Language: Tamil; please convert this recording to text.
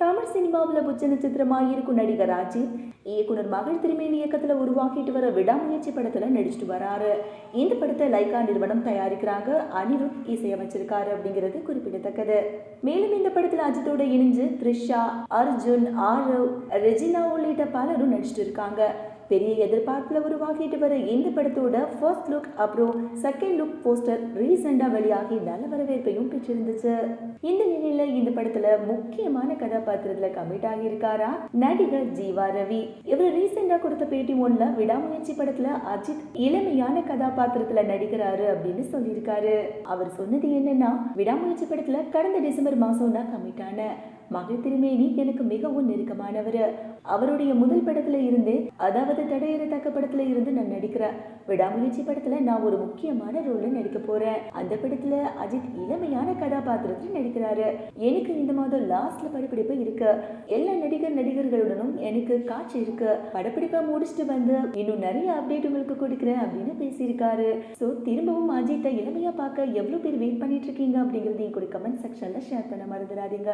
Hasta தமிழ் சினிமாவில் உச்ச நட்சத்திரமாக இருக்கும் நடிகர் அஜித் இயக்குனர் மகள் திருமேனி இயக்கத்தில் உருவாக்கிட்டு வர விடாமுயற்சி படத்தில் நடிச்சிட்டு வராரு. இந்த படத்தை லைகா நிறுவனம் தயாரிக்கிறாங்க. அனிருத் இசையமைச்சிருக்காரு அப்படிங்கிறது குறிப்பிடத்தக்கது. மேலும் இந்த படத்தில் அஜித்தோட இணைஞ்சு த்ரிஷா அர்ஜுன் ஆரவ் ரெஜினா உள்ளிட்ட பலரும் நடிச்சிட்டு இருக்காங்க. பெரிய எதிர்பார்ப்பில் உருவாக்கிட்டு வர இந்த படத்தோட ஃபர்ஸ்ட் லுக் அப்புறம் செகண்ட் லுக் போஸ்டர் ரீசெண்டாக வெளியாகி நல்ல வரவேற்பையும் பெற்றிருந்துச்சு. இந்த நிலையில் இந்த படத்துல முக்கியமான கதாபாத்திரம் பண்றதுல கமிட் ஆகியிருக்காரா? நடிகர் ஜீவா ரவி. இவர் ரீசெண்டா கொடுத்த பேட்டி ஒன்ல விடாமுயற்சி படத்துல அஜித் இளமையான கதாபாத்திரத்துல நடிக்கிறாரு அப்படின்னு சொல்லியிருக்காரு. அவர் சொன்னது என்னன்னா விடாமுயற்சி படத்துல கடந்த டிசம்பர் மாசம் தான் கமிட் ஆன மகள் திருமேனி எனக்கு மிகவும் நெருக்கமானவர். அவருடைய முதல் படத்துல இருந்து அதாவது தடையறத்தக்க படத்துல இருந்து நான் நடிக்கிறேன். விடாமுயற்சி படத்துல நான் ஒரு முக்கியமான ரோல்ல நடிக்க போறேன். அந்த படத்துல அஜித் இளமையான கதாபாத்திரத்தில் நடிக்கிறாரு. எனக்கு இந்த மாதம் லாஸ்ட்ல படப்பிடிப்பு இருக்கு. எல்லா நடிகர் நடிகர்களுடனும் எனக்கு காட்சி இருக்கு. படப்பிடிப்பை முடிச்சுட்டு வந்து இன்னும் நிறைய அப்டேட் உங்களுக்கு கொடுக்குறேன் அப்படின்னு பேசியிருக்காரு. ஸோ திரும்பவும் அஜித்தை இளமையா பார்க்க எவ்வளவு பேர் வெயிட் பண்ணிட்டு இருக்கீங்க அப்படிங்கறதையும் கூட கமெண்ட் செக்ஷன்ல ஷேர் பண்ண மறந்துடாதீங்க.